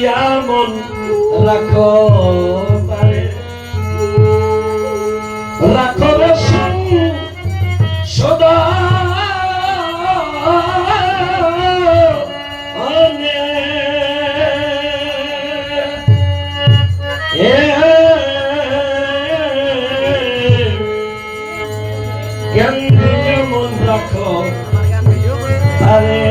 লইয়া মন রাখো তারে রাখো সদা। মন রাখো তারে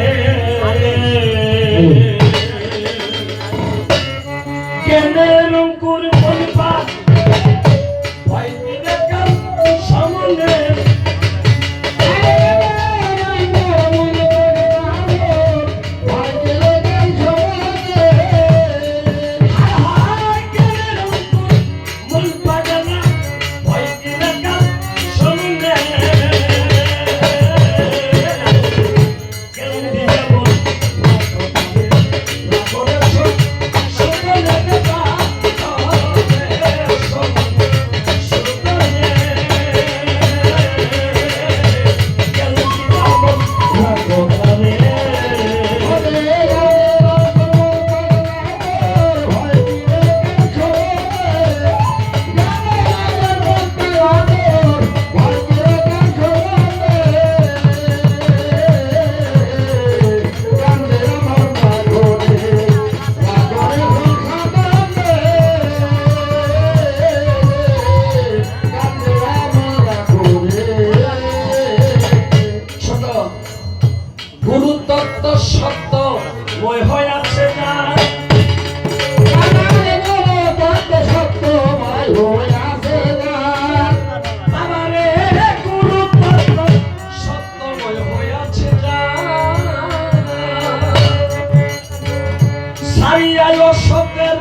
নারী আর অসতের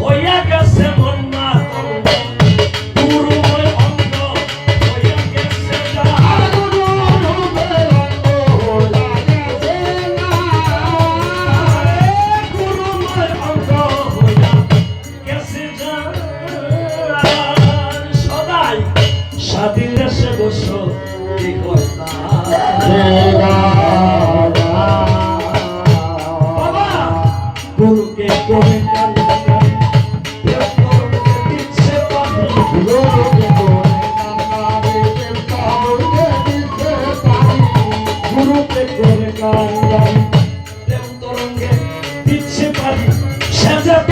হইয়া গেছে মন shout up.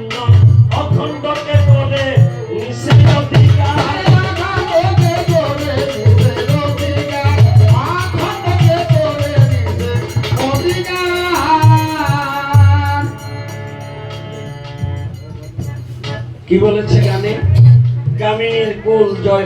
কি বলেছে গানে? গ্রামের কুল জয়